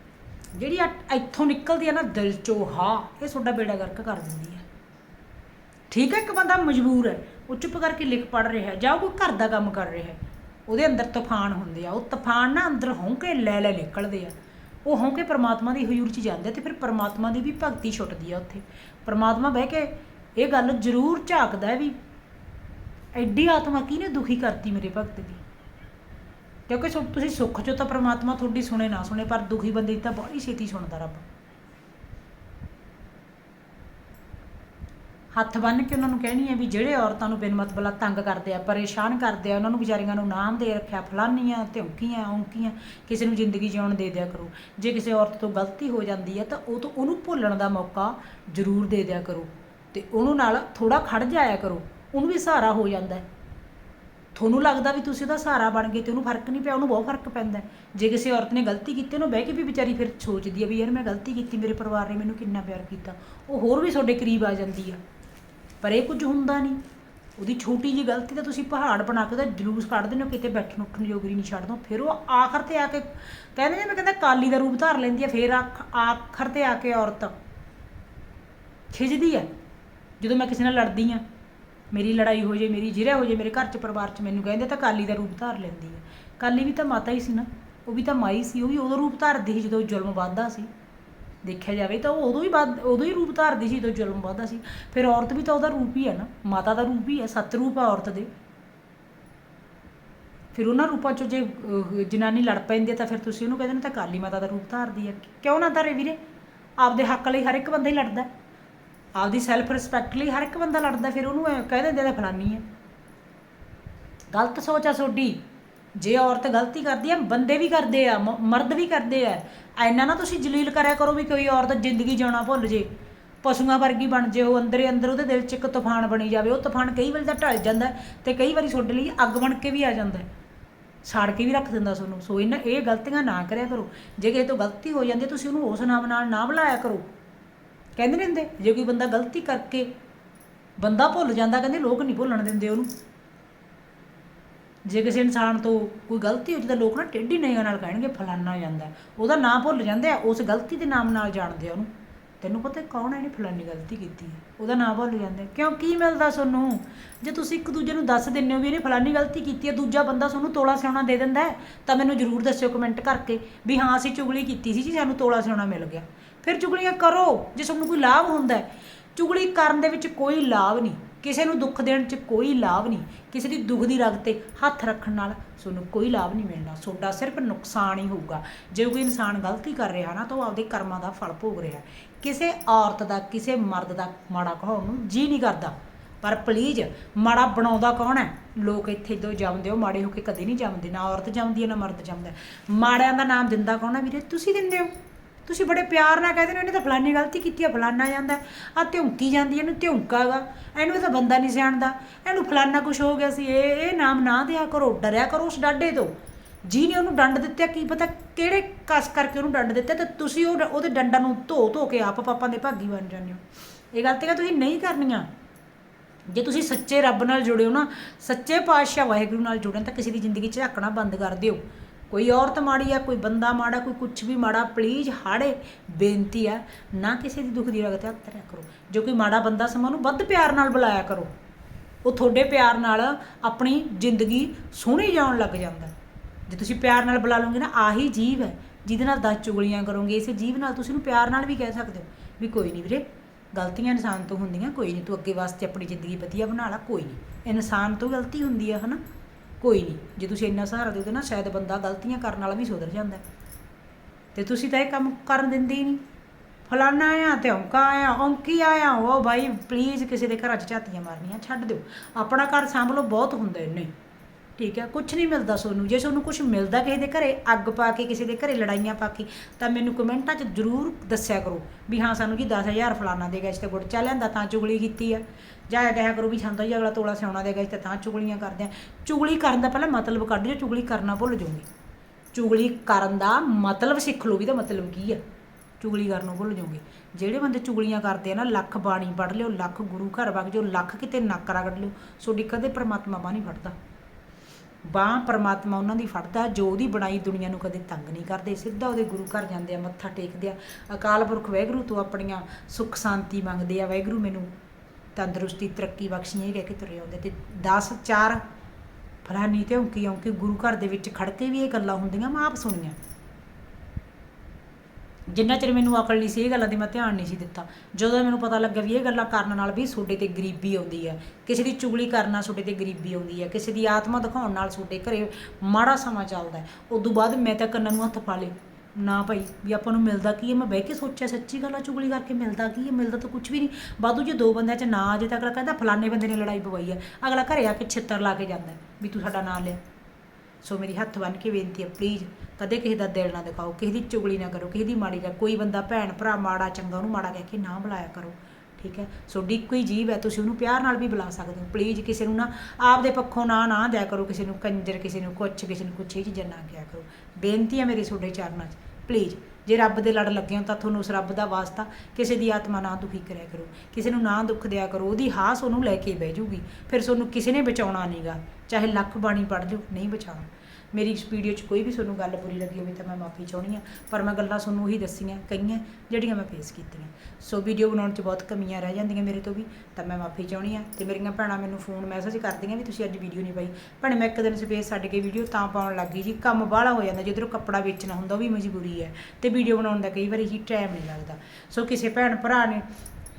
ਜਿਹੜੀ ਆ- ਇੱਥੋਂ ਨਿਕਲਦੀ ਆ ਨਾ ਦਿਲ ਚੋਂ, ਹਾਂ, ਇਹ ਤੁਹਾਡਾ ਬੇੜਾ ਗਰਕ ਕਰ ਦਿੰਦੀ ਹੈ ਠੀਕ ਹੈ ਇੱਕ ਬੰਦਾ ਮਜਬੂਰ ਹੈ, ਉਹ ਚੁੱਪ ਕਰਕੇ ਲਿਖ ਪੜ ਰਿਹਾ, ਜਾਂ ਉਹ ਕੋਈ ਘਰ ਦਾ ਕੰਮ ਕਰ ਰਿਹਾ ਹੈ। ਉਹਦੇ ਅੰਦਰ ਤੂਫਾਨ ਹੁੰਦੇ ਆ, ਉਹ ਤੂਫਾਨ ਨਾ ਅੰਦਰ ਹੌਂਕੇ ਲੈ ਲੈ ਨਿਕਲਦੇ ਆ। ਉਹ ਹੌਂਕੇ ਪਰਮਾਤਮਾ ਦੀ ਹਜ਼ੂਰ 'ਚ ਜਾਂਦੇ ਆ ਤੇ ਫਿਰ ਪਰਮਾਤਮਾ ਦੀ ਵੀ ਭਗਤੀ ਛੁੱਟਦੀ ਆ ਉੱਥੇ। ਪਰਮਾਤਮਾ ਬਹਿ ਕੇ ਇਹ ਗੱਲ ਜ਼ਰੂਰ ਝਾਕਦਾ ਵੀ ਐਡੀ ਆਤਮਾ ਕਿਹਨੇ ਦੁਖੀ ਕਰਤੀ ਮੇਰੇ ਭਗਤ ਦੀ? ਕਿਉਂਕਿ ਸੁ- ਤੁਸੀਂ ਸੁੱਖ ਚੋਂ ਤਾਂ ਪਰਮਾਤਮਾ ਤੁਹਾਡੀ ਸੁਣੇ ਨਾ ਸੁਣੇ, ਪਰ ਦੁਖੀ ਬੰਦੇ ਦੀ ਤਾਂ ਬੜੀ ਛੇਤੀ ਸੁਣਦਾ ਰੱਬ। ਹੱਥ ਬੰਨ ਕੇ ਉਹਨਾਂ ਨੂੰ ਕਹਿਣੀ ਹੈ ਵੀ ਜਿਹੜੇ ਔਰਤਾਂ ਨੂੰ ਬਿਨ ਤੰਗ ਕਰਦੇ ਆ, ਪਰੇਸ਼ਾਨ ਕਰਦੇ ਆ, ਉਹਨਾਂ ਨੂੰ ਵਿਚਾਰੀਆਂ ਨੂੰ ਨਾਮ ਦੇ ਰੱਖਿਆ, ਫਲਾਨੀਆਂ ਧੌਂਕੀਆਂ ਔਂਕੀਆਂ ਕਿਸੇ ਨੂੰ ਜ਼ਿੰਦਗੀ ਜਿਉਣ ਦੇ ਦਿਆ ਕਰੋ। ਜੇ ਕਿਸੇ ਔਰਤ ਤੋਂ ਗਲਤੀ ਹੋ ਜਾਂਦੀ ਹੈ ਤਾਂ ਉਹ ਤੋਂ ਉਹਨੂੰ ਭੁੱਲਣ ਦਾ ਮੌਕਾ ਜ਼ਰੂਰ ਦੇ ਦਿਆ ਕਰੋ ਤੇ ਉਹਨੂੰ ਨਾਲ ਥੋੜਾ ਖੜ ਜਾਇਆ ਕਰੋ, ਉਹਨੂੰ ਵੀ ਸਹਾਰਾ ਹੋ ਜਾਂਦਾ ਤੁਹਾਨੂੰ ਲੱਗਦਾ ਵੀ ਤੁਸੀਂ ਉਹਦਾ ਸਹਾਰਾ ਬਣ ਗਏ ਤੇ ਉਹਨੂੰ ਫ਼ਰਕ ਨਹੀਂ ਪਿਆ, ਉਹਨੂੰ ਬਹੁਤ ਫ਼ਰਕ ਪੈਂਦਾ ਜੇ ਕਿਸੇ ਔਰਤ ਨੇ ਗਲਤੀ ਕੀਤੀ, ਉਹਨੂੰ ਬਹਿ ਕੇ ਵੀ ਵਿਚਾਰੀ ਫਿਰ ਸੋਚਦੀ ਆ ਵੀ ਯਾਰ ਮੈਂ ਗਲਤੀ ਕੀਤੀ, ਮੇਰੇ ਪਰਿਵਾਰ ਨੇ ਮੈਨੂੰ ਕਿੰਨਾ ਪਿਆਰ ਕੀਤਾ, ਉਹ ਹੋਰ ਵੀ ਤੁਹਾਡੇ ਕਰੀਬ ਆ ਜਾਂਦੀ ਆ। ਪਰ ਇਹ ਕੁਝ ਹੁੰਦਾ ਨਹੀਂ। ਉਹਦੀ ਛੋਟੀ ਜੀ ਗਲਤੀ ਤਾਂ ਤੁਸੀਂ ਪਹਾੜ ਬਣਾ ਕੇ ਉਹਦਾ ਜਲੂਸ ਕੱਢ ਦਿੰਦੇ ਹੋ, ਕਿਤੇ ਬੈਠਣ ਉੱਠਣ ਯੋਗਰੀ ਨਹੀਂ ਛੱਡ ਦੋ ਫਿਰ ਉਹ ਆਖਰ ਤੇ ਆ ਕੇ ਕਹਿੰਦੇ ਨੇ ਮੈਂ ਕਹਿੰਦਾ ਕਾਲੀ ਦਾ ਰੂਪ ਧਾਰ ਲੈਂਦੀ ਹੈ, ਫਿਰ ਆਖ- ਆਖਰ ਤੇ ਆ ਕੇ ਔਰਤ ਖਿੱਚਦੀ ਹੈ, ਜਦੋਂ ਮੈਂ ਕਿਸੇ ਨਾਲ ਲੜਦੀ ਆ ਮੇਰੀ ਲੜਾਈ ਹੋ ਜੇ ਮੇਰੀ ਜਿਰਿਆ ਹੋ ਜੇ ਮੇਰੇ ਘਰ ਚ, ਪਰਿਵਾਰ ਚ ਮੈਨੂੰ ਕਹਿੰਦੇ ਤਾਂ ਕਾਲੀ ਦਾ ਰੂਪ ਧਾਰ ਲੈਂਦੀ ਹੈ। ਕਾਲੀ ਵੀ ਤਾਂ ਮਾਤਾ ਹੀ ਸੀ ਨਾ, ਉਹ ਵੀ ਤਾਂ ਮਾਈ ਸੀ, ਉਹ ਵੀ ਉਦੋਂ ਰੂਪ ਧਾਰਦੀ ਸੀ ਜਦੋਂ ਜ਼ੁਲਮ ਵੱਧਦਾ ਸੀ। ਦੇਖਿਆ ਜਾਵੇ ਤਾਂ ਉਹ ਉਦੋਂ ਹੀ ਵੱਧ, ਉਦੋਂ ਹੀ ਰੂਪ ਧਾਰਦੀ ਸੀ ਜਦੋਂ ਜ਼ੁਲਮ ਵੱਧਦਾ ਸੀ। ਫਿਰ ਔਰਤ ਵੀ ਤਾਂ ਉਹਦਾ ਰੂਪ ਹੀ ਹੈ ਨਾ। ਮਾਤਾ ਦਾ ਰੂਪ ਹੀ ਹੈ ਸੱਤ ਰੂਪ ਆ ਔਰਤ ਦੇ। ਫਿਰ ਉਹਨਾਂ ਰੂਪਾਂ ਚੋਂ ਜੇ ਜਨਾਨੀ ਲੜ ਪੈਂਦੀ ਹੈ ਤਾਂ ਫਿਰ ਤੁਸੀਂ ਉਹਨੂੰ ਕਹਿੰਦੇ ਨੇ ਤਾਂ ਕਾਲੀ ਮਾਤਾ ਦਾ ਰੂਪ ਧਾਰਦੀ ਹੈ। ਕਿਉਂ ਨਾ ਧਾਰੇ ਵੀਰੇ? ਆਪਦੇ ਹੱਕ ਲਈ ਹਰ ਇੱਕ ਬੰਦਾ ਹੀ ਲੜਦਾ ਆਪਦੀ ਸੈਲਫ ਰਿਸਪੈਕਟ ਲਈ ਹਰ ਇੱਕ ਬੰਦਾ ਲੜਦਾ ਫਿਰ ਉਹਨੂੰ ਕਹਿ ਦਿੰਦੇ ਤਾਂ ਫਲਾਨੀ ਹੈ। ਗਲਤ ਸੋਚ ਆ ਤੁਹਾਡੀ। ਜੇ ਔਰਤ ਗਲਤੀ ਕਰਦੀ ਹੈ ਬੰਦੇ ਵੀ ਕਰਦੇ ਆ ਮ- ਮਰਦ ਵੀ ਕਰਦੇ ਆ। ਐਨਾ ਨਾ ਤੁਸੀਂ ਜਲੀਲ ਕਰਿਆ ਕਰੋ ਵੀ ਕੋਈ ਔਰਤ ਜ਼ਿੰਦਗੀ ਜਿਉਣਾ ਭੁੱਲ ਜੇ। ਪਸ਼ੂਆਂ ਵਰਗੀ ਬਣ ਜੇ ਉਹ ਅੰਦਰੇ ਅੰਦਰ ਉਹਦੇ ਦਿਲ 'ਚ ਇੱਕ ਤੂਫਾਨ ਬਣੀ ਜਾਵੇ ਉਹ ਤੂਫਾਨ ਕਈ ਵਾਰੀ ਤਾਂ ਢਲ ਜਾਂਦਾ ਹੈ ਤੇ ਕਈ ਵਾਰੀ ਤੁਹਾਡੇ ਲਈ ਅੱਗ ਬਣ ਕੇ ਵੀ ਆ ਜਾਂਦਾ ਹੈ। ਸਾੜ ਕੇ ਵੀ ਰੱਖ ਦਿੰਦਾ ਤੁਹਾਨੂੰ। ਸੋ ਇਹਨਾਂ ਇਹ ਗਲਤੀਆਂ ਨਾ ਕਰਿਆ ਕਰੋ। ਜੇ ਕਿਸੇ ਤੋਂ ਗਲਤੀ ਹੋ ਜਾਂਦੀ ਹੈ, ਤੁਸੀਂ ਉਹਨੂੰ ਉਸ ਨਾਮ ਨਾਲ ਨਾ ਬੁਲਾਇਆ ਕਰੋ। ਕਹਿੰਦੇ ਨਹੀਂ ਹੁੰਦੇ ਜੇ ਕੋਈ ਬੰਦਾ ਗਲਤੀ ਕਰਕੇ ਬੰਦਾ ਭੁੱਲ ਜਾਂਦਾ ਕਹਿੰਦੇ ਲੋਕ ਨਹੀਂ ਭੁੱਲਣ ਦਿੰਦੇ ਉਹਨੂੰ। ਜੇ ਕਿਸੇ ਇਨਸਾਨ ਤੋਂ ਕੋਈ ਗਲਤੀ ਹੋ ਤਾਂ ਲੋਕ ਨਾ ਟੇਢੀ ਨਿਗਾਹ ਨਾਲ ਕਹਿਣਗੇ, ਫਲਾਨਾ ਜਾਂਦਾ ਉਹਦਾ ਨਾਂ ਭੁੱਲ ਜਾਂਦੇ ਆ, ਉਸ ਗਲਤੀ ਦੇ ਨਾਮ ਨਾਲ ਜਾਣਦੇ ਆ ਉਹਨੂੰ। ਤੈਨੂੰ ਪਤਾ ਕੌਣ ਹੈ ਇਹਨੇ ਫਲਾਨੀ ਗਲਤੀ ਕੀਤੀ ਹੈ? ਉਹਦਾ ਨਾਂ ਭੁੱਲ ਜਾਂਦੇ ਕਿਉਂ? ਕੀ ਮਿਲਦਾ ਤੁਹਾਨੂੰ ਜੇ ਤੁਸੀਂ ਇੱਕ ਦੂਜੇ ਨੂੰ ਦੱਸ ਦਿੰਦੇ ਹੋ ਵੀ ਇਹਨੇ ਫਲਾਨੀ ਗਲਤੀ ਕੀਤੀ ਹੈ, ਦੂਜਾ ਬੰਦਾ ਤੁਹਾਨੂੰ ਤੋਲਾ ਸਿਆਉਣਾ ਦੇ ਦਿੰਦਾ ਤਾਂ ਮੈਨੂੰ ਜ਼ਰੂਰ ਦੱਸਿਓ ਕਮੈਂਟ ਕਰਕੇ ਵੀ ਹਾਂ, ਅਸੀਂ ਚੁਗਲੀ ਕੀਤੀ ਸੀ ਜੀ, ਸਾਨੂੰ ਤੋਲਾ ਸਿਆਉਣਾ ਮਿਲ ਗਿਆ। ਫਿਰ ਚੁਗਲੀਆਂ ਕਰੋ, ਜੇ ਤੁਹਾਨੂੰ ਕੋਈ ਲਾਭ ਹੁੰਦਾ ਚੁਗਲੀ ਕਰਨ ਦੇ ਵਿੱਚ ਕੋਈ ਲਾਭ ਨਹੀਂ। ਕਿਸੇ ਨੂੰ ਦੁੱਖ ਦੇਣ 'ਚ ਕੋਈ ਲਾਭ ਨਹੀਂ, ਕਿਸੇ ਦੀ ਦੁੱਖ ਦੀ ਰਗ ਤੇ ਹੱਥ ਰੱਖਣ ਨਾਲ ਤੁਹਾਨੂੰ ਕੋਈ ਲਾਭ ਨਹੀਂ ਮਿਲਣਾ। ਤੁਹਾਡਾ ਸਿਰਫ ਨੁਕਸਾਨ ਹੀ ਹੋਊਗਾ। ਜੇ ਕੋਈ ਇਨਸਾਨ ਗਲਤੀ ਕਰ ਰਿਹਾ ਨਾ, ਤਾਂ ਉਹ ਆਪਦੇ ਕਰਮਾਂ ਦਾ ਫਲ ਭੋਗ ਰਿਹਾ ਕਿਸੇ ਔਰਤ ਦਾ, ਕਿਸੇ ਮਰਦ ਦਾ ਮਾੜਾ ਕਹਾਉਣ ਨੂੰ ਜੀ ਨਹੀਂ ਕਰਦਾ। ਪਰ ਪਲੀਜ਼ ਮਾੜਾ ਬਣਾਉਂਦਾ ਕੌਣ ਹੈ? ਲੋਕ ਇੱਥੇ ਜਦੋਂ ਜੰਮਦੇ ਹੋ ਮਾੜੇ ਹੋ ਕੇ ਕਦੇ ਨਹੀਂ ਜੰਮਦੇ, ਨਾ ਔਰਤ ਜੰਮਦੀ ਹੈ ਨਾ ਮਰਦ ਜੰਮਦਾ। ਮਾੜਿਆਂ ਦਾ ਨਾਮ ਦਿੰਦਾ ਕੌਣ ਹੈ ਵੀਰੇ? ਤੁਸੀਂ ਦਿੰਦੇ ਹੋ। ਤੁਸੀਂ ਬੜੇ ਪਿਆਰ ਨਾਲ ਕਹਿੰਦੇ ਨੇ ਇਹਨੇ ਤਾਂ ਫਲਾਨੀ ਗਲਤੀ ਕੀਤੀ ਆ ਫਲਾਨਾ ਜਾਂਦਾ ਆ ਧਿਉਂਕੀ ਜਾਂਦੀ ਹੈ, ਇਹਨੂੰ ਧਿਉਂਕਾਗਾ ਇਹਨੂੰ ਤਾਂ ਬੰਦਾ ਨਹੀਂ ਸਿਆਣਦਾ ਇਹਨੂੰ ਫਲਾਨਾ ਕੁਝ ਹੋ ਗਿਆ ਸੀ ਇਹ ਇਹ ਨਾਮ ਨਾ ਦਿਆ ਕਰੋ ਡਰਿਆ ਕਰੋ ਉਸ ਡਾਡੇ ਤੋਂ। ਜੀ ਨੇ ਉਹਨੂੰ ਡੰਡ ਦਿੱਤਾ ਕੀ ਪਤਾ ਕਿਹੜੇ ਕਸ ਕਰਕੇ ਉਹਨੂੰ ਡੰਡ ਦਿੱਤਾ ਤੇ ਤੁਸੀਂ ਉਹ ਉਹਦੇ ਡੰਡਾਂ ਨੂੰ ਧੋ ਧੋ ਕੇ ਆਪ ਪਾਪਾਂ ਦੇ ਭਾਗੀ ਬਣ ਜਾਂਦੇ ਹੋ। ਇਹ ਗਲਤੀਆਂ ਤੁਸੀਂ ਨਹੀਂ ਕਰਨੀਆਂ। ਜੇ ਤੁਸੀਂ ਸੱਚੇ ਰੱਬ ਨਾਲ ਜੁੜੇ ਹੋ ਨਾ ਸੱਚੇ ਪਾਤਸ਼ਾਹ ਵਾਹਿਗੁਰੂ ਨਾਲ ਜੁੜੇ ਤਾਂ ਕਿਸੇ ਦੀ ਜ਼ਿੰਦਗੀ 'ਚ ਝਾਕਣਾ ਬੰਦ ਕਰ ਦਿਓ। ਕੋਈ ਔਰਤ ਮਾੜੀ ਆ, ਕੋਈ ਬੰਦਾ ਮਾੜਾ, ਕੋਈ ਕੁਝ ਵੀ ਮਾੜਾ ਪਲੀਜ਼ ਹਾੜੇ, ਬੇਨਤੀ ਆ, ਨਾ ਕਿਸੇ ਦੀ ਦੁੱਖ ਦੀ ਰਗਤ ਹੱਥ ਧਰਿਆ ਕਰੋ। ਜੋ ਕੋਈ ਮਾੜਾ ਬੰਦਾ ਸਮਾਂ ਨੂੰ ਵੱਧ ਪਿਆਰ ਨਾਲ ਬੁਲਾਇਆ ਕਰੋ, ਉਹ ਤੁਹਾਡੇ ਪਿਆਰ ਨਾਲ ਆਪਣੀ ਜ਼ਿੰਦਗੀ ਸੋਹਣੀ ਜਾਣ ਲੱਗ ਜਾਂਦਾ। ਜੇ ਤੁਸੀਂ ਪਿਆਰ ਨਾਲ ਬੁਲਾ ਲਓਗੇ ਨਾ, ਆਹੀ ਜੀਵ ਹੈ, ਜਿਹਦੇ ਨਾਲ 10 ਚੁਗਲੀਆਂ ਕਰੋਗੇ, ਇਸੇ ਜੀਵ ਨਾਲ ਤੁਸੀਂ ਉਹਨੂੰ ਪਿਆਰ ਨਾਲ ਵੀ ਕਹਿ ਸਕਦੇ ਹੋ, ਵੀ ਕੋਈ ਨਹੀਂ ਵੀਰੇ, ਗਲਤੀਆਂ ਇਨਸਾਨ ਤੋਂ ਹੁੰਦੀਆਂ, ਕੋਈ ਨਹੀਂ ਤੂੰ ਅੱਗੇ ਵਾਸਤੇ ਆਪਣੀ ਜ਼ਿੰਦਗੀ ਵਧੀਆ ਬਣਾ ਲਾ, ਕੋਈ ਨਹੀਂ ਇਨਸਾਨ ਤੋਂ ਗਲਤੀ ਹੁੰਦੀ ਆ, ਹਨਾ? ਕੋਈ ਨਹੀਂ, ਜੇ ਤੁਸੀਂ ਇੰਨਾ ਸਹਾਰਾ ਦਿਓਗੇ ਨਾ ਸ਼ਾਇਦ ਬੰਦਾ ਗਲਤੀਆਂ ਕਰਨ ਵਾਲਾ ਵੀ ਸੁਧਰ ਜਾਂਦਾ। ਹੈ। ਤੇ ਤੁਸੀਂ ਤਾਂ ਇਹ ਕੰਮ ਕਰਨ ਦਿੰਦੇ ਹੀ ਨਹੀਂ। ਫਲਾਨਾ ਆਇਆ ਤੇ ਔਂਕਾ ਆਇਆ, ਔਂਕੀ ਆਇਆ, ਉਹ ਭਾਈ ਪਲੀਜ਼ ਕਿਸੇ ਦੇ ਘਰਾਂ 'ਚ ਝਾਤੀਆਂ ਮਾਰਨੀਆਂ, ਛੱਡ ਦਿਓ। ਆਪਣਾ ਘਰ ਸੰਭ ਲਓ, ਬਹੁਤ ਹੁੰਦਾ ਇੰਨੇ ਠੀਕ ਹੈ ਕੁਝ ਨਹੀਂ ਮਿਲਦਾ ਸੋਨੂੰ। ਜੇ ਤੁਹਾਨੂੰ ਕੁਝ ਮਿਲਦਾ ਕਿਸੇ ਦੇ ਘਰੇ, ਅੱਗ ਪਾ ਕੇ, ਕਿਸੇ ਦੇ ਘਰੇ ਲੜਾਈਆਂ ਪਾ ਕੇ, ਤਾਂ ਮੈਨੂੰ ਕਮੈਂਟਾਂ 'ਚ ਜ਼ਰੂਰ ਦੱਸਿਆ ਕਰੋ ਵੀ ਹਾਂ, ਸਾਨੂੰ ਜੀ 10000 ਫਲਾਨਾ ਦੇ ਗਏ ਤੇ ਗੁੜ ਚਾ ਲਿਆਂਦਾ, ਤਾਂ ਚੁਗਲੀ ਕੀਤੀ ਆ। ਜਾਂ ਇਹ ਕਿਹਾ ਕਰੋ ਵੀ ਸਾਨੂੰ ਤਾਂ ਜੀ ਅਗਲਾ ਤੋਲਾ ਸਿਆਉਣਾ ਦੇ ਗਏ ਤੇ ਤਾਂ ਚੁਗਲੀਆਂ ਕਰਦੇ ਆ। ਚੁਗਲੀ ਕਰਨ ਦਾ ਪਹਿਲਾਂ ਮਤਲਬ ਕੱਢ ਲਿਓ, ਚੁਗਲੀ ਕਰਨਾ ਭੁੱਲ ਜਾਓਗੇ। ਚੁਗਲੀ ਕਰਨ ਦਾ ਮਤਲਬ ਸਿੱਖ ਲਓ ਵੀ ਦਾ ਮਤਲਬ ਕੀ ਆ। ਚੁਗਲੀ ਕਰਨੋਂ ਭੁੱਲ ਜਾਓਗੇ। ਜਿਹੜੇ ਬੰਦੇ ਚੁਗਲੀਆਂ ਕਰਦੇ ਆ ਨਾ, ਲੱਖ ਬਾਣੀ ਪੜ੍ਹ ਲਿਓ, ਲੱਖ ਗੁਰੂ ਘਰ ਵਗ ਜਾਓ, ਲੱਖ ਕਿਤੇ ਨੱਕ ਰਗੜ ਲਿਓ ਤੁਹਾਡੀ ਕਦੇ ਪਰਮਾਤਮਾ ਬਾਹ ਨਹੀਂ ਫੜਦਾ। ਬਾਹ ਪਰਮਾਤਮਾ ਉਹਨਾਂ ਦੀ ਫੜਦਾ, ਜੋ ਉਹਦੀ ਬਣਾਈ ਦੁਨੀਆ ਨੂੰ ਕਦੇ ਤੰਗ ਨਹੀਂ ਕਰਦੇ, ਸਿੱਧਾ ਉਹਦੇ ਗੁਰੂ ਘਰ ਜਾਂਦੇ ਆ, ਮੱਥਾ ਟੇਕਦੇ ਆ। ਅਕਾਲ ਪੁਰਖ ਵਾਹਿਗੁਰੂ, ਤੋਂ ਆਪਣੀਆਂ ਸੁੱਖ ਸ਼ਾਂਤੀ ਮੰਗਦੇ ਆ। ਵਾਹਿਗੁਰੂ ਮੈਨੂੰ ਤੰਦਰੁਸਤੀ, ਤਰੱਕੀ ਬਖਸ਼ੀ, ਇਹ ਕਹਿ ਕੇ ਤੁਰੇ ਆਉਂਦੇ ਤੇ 10 4 ਫਲਾਨੀ ਤੇ ਔਂਕੀ ਔਂਕੀ ਗੁਰੂ ਘਰ ਦੇ ਵਿੱਚ ਖੜ ਕੇ ਵੀ ਇਹ ਗੱਲਾਂ ਹੁੰਦੀਆਂ, ਮੈਂ ਆਪ ਸੁਣੀਆਂ। ਜਿੰਨਾ ਚਿਰ ਮੈਨੂੰ ਅਕਲ ਨਹੀਂ ਸੀ ਇਹ ਗੱਲਾਂ ਦੀ, ਮੈਂ ਧਿਆਨ ਨਹੀਂ ਸੀ ਦਿੱਤਾ। ਜਦੋਂ ਮੈਨੂੰ ਪਤਾ ਲੱਗਾ ਵੀ ਇਹ ਗੱਲਾਂ ਕਰਨ ਨਾਲ ਵੀ ਤੁਹਾਡੇ ਤੇ ਗਰੀਬੀ ਆਉਂਦੀ ਹੈ, ਕਿਸੇ ਦੀ ਚੁਗਲੀ ਕਰਨ ਨਾਲ ਤੁਹਾਡੇ ਤੇ ਗਰੀਬੀ ਆਉਂਦੀ ਹੈ, ਕਿਸੇ ਦੀ ਆਤਮਾ ਦਿਖਾਉਣ ਨਾਲ ਤੁਹਾਡੇ ਘਰੇ ਮਾੜਾ ਸਮਾਂ ਚੱਲਦਾ ਹੈ। ਉਦੋਂ ਬਾਅਦ ਮੈਂ ਤਾਂ ਕੰਨਾਂ ਨੂੰ ਹੱਥ ਪਾ ਲਏ, ਨਾ ਭਾਈ, ਵੀ ਆਪਾਂ ਨੂੰ ਮਿਲਦਾ ਕੀ ਹੈ? ਮੈਂ ਬਹਿ ਕੇ ਸੋਚਿਆ, ਸੱਚੀ ਗੱਲ ਆ ਚੁਗਲੀ ਕਰਕੇ ਮਿਲਦਾ ਕੀ ਹੈ? ਮਿਲਦਾ ਤਾਂ ਕੁਝ ਵੀ ਨਹੀਂ। ਬਾਦੂ ਜੇ ਦੋ ਬੰਦਿਆਂ 'ਚ ਨਾ ਆ ਜੇ ਤਾਂ ਅਗਲਾ ਕਹਿੰਦਾ, ਫਲਾਣੇ ਬੰਦੇ ਨੇ ਲੜਾਈ ਪਵਾਈ ਹੈ। ਅਗਲਾ ਘਰੇ ਆ ਕੇ ਛਿੱਤਰ ਲਾ ਕੇ ਜਾਂਦਾ ਵੀ ਤੂੰ ਸਾਡਾ ਨਾਂ ਲਿਆ। ਸੋ ਮੇਰੀ ਹੱਥ ਬੰਨ ਕੇ ਬੇਨਤੀ ਹੈ ਪਲੀਜ਼ ਕਦੇ ਕਿਸੇ ਦਾ ਦਿਲ ਨਾ ਦਿਖਾਓ, ਕਿਸੇ ਦੀ ਚੁਗਲੀ ਨਾ ਕਰੋ, ਕਿਸੇ ਦੀ ਮਾੜੀ ਨਾ ਕੋਈ ਬੰਦਾ ਭੈਣ, ਭਰਾ ਮਾੜਾ, ਚੰਗਾ, ਉਹਨੂੰ ਮਾੜਾ ਕਹਿ ਕੇ ਨਾ ਬੁਲਾਇਆ ਕਰੋ, ਠੀਕ ਹੈ? ਤੁਹਾਡੀ ਇੱਕੋ ਹੀ ਜੀਬ ਹੈ, ਤੁਸੀਂ ਉਹਨੂੰ ਪਿਆਰ ਨਾਲ ਵੀ ਬੁਲਾ ਸਕਦੇ ਹੋ ਪਲੀਜ਼ ਕਿਸੇ ਨੂੰ ਨਾ ਆਪਦੇ ਪੱਖੋਂ ਨਾ ਨਾ ਦਿਆ ਕਰੋ, ਕਿਸੇ ਨੂੰ ਕੰਜਰ, ਕਿਸੇ ਨੂੰ ਕੁਛ, ਕਿਸੇ ਨੂੰ ਕੁਛ, ਇਹ ਚੀਜ਼ਾਂ ਨਾ ਕਿਹਾ ਕਰੋ। ਬੇਨਤੀ ਹੈ ਮੇਰੀ ਤੁਹਾਡੇ ਚਰਨਾਂ 'ਚ ਪਲੀਜ਼, ਜੇ ਰੱਬ ਦੇ ਲੜ ਲੱਗੇ ਹੋ ਤਾਂ ਤੁਹਾਨੂੰ ਉਸ ਰੱਬ ਦਾ ਵਾਸਤਾ, ਕਿਸੇ ਦੀ ਆਤਮਾ ਨਾ ਦੁਖੀ ਕਰਿਆ ਕਰੋ। ਕਿਸੇ ਨੂੰ ਨਾ ਦੁੱਖ ਦਿਆ ਕਰੋ, ਉਹਦੀ ਹਾਸ ਉਹਨੂੰ ਲੈ ਕੇ ਬਹਿ ਜੂਗੀ। ਫਿਰ ਤੁਹਾਨੂੰ ਕਿਸੇ ਨੇ ਬਚਾਉਣਾ ਨਹੀਂਗਾ ਚਾਹੇ ਲੱਖ ਬਾਣੀ ਪੜ੍ਹ ਲਿਓ ਨਹੀਂ ਬਚਾਉਣਾ। ਮੇਰੀ ਇਸ ਵੀਡੀਓ 'ਚ ਕੋਈ ਵੀ ਤੁਹਾਨੂੰ ਗੱਲ ਬੁਰੀ ਲੱਗੀ ਹੋਵੇ ਤਾਂ ਮੈਂ ਮਾਫੀ ਚਾਹੁੰਦੀ ਹਾਂ, ਪਰ ਮੈਂ ਗੱਲਾਂ ਤੁਹਾਨੂੰ ਉਹੀ ਦੱਸੀਆਂ ਕਈਆਂ ਜਿਹੜੀਆਂ ਮੈਂ ਫੇਸ ਕੀਤੀਆਂ। ਸੋ ਵੀਡੀਓ ਬਣਾਉਣ 'ਚ ਬਹੁਤ ਕਮੀਆਂ ਰਹਿ ਜਾਂਦੀਆਂ ਮੇਰੇ ਤੋਂ ਵੀ, ਤਾਂ ਮੈਂ ਮਾਫੀ ਚਾਹੁੰਦੀ ਹਾਂ ਤੇ ਮੇਰੀਆਂ ਭੈਣਾਂ ਮੈਨੂੰ ਫੋਨ ਮੈਸੇਜ ਕਰਦੀਆਂ ਵੀ ਤੁਸੀਂ ਅੱਜ ਵੀਡੀਓ ਨਹੀਂ ਪਾਈ। ਭੈਣੇ, ਮੈਂ ਇੱਕ ਦਿਨ ਸਪੇਸ ਛੱਡ ਕੇ ਵੀਡੀਓ ਤਾਂ ਪਾਉਣ ਲੱਗ ਗਈ ਜੀ, ਕੰਮ ਬਾਹਲਾ ਹੋ ਜਾਂਦਾ, ਜਿੱਧਰੋਂ ਕੱਪੜਾ ਵੇਚਣਾ ਹੁੰਦਾ ਉਹ ਵੀ ਮਜਬੂਰੀ ਹੈ ਤੇ ਵੀਡੀਓ ਬਣਾਉਣ ਦਾ ਕਈ ਵਾਰੀ ਜੀ ਟਾਈਮ ਨਹੀਂ ਲੱਗਦਾ। ਸੋ ਕਿਸੇ ਭੈਣ ਭਰਾ ਨੇ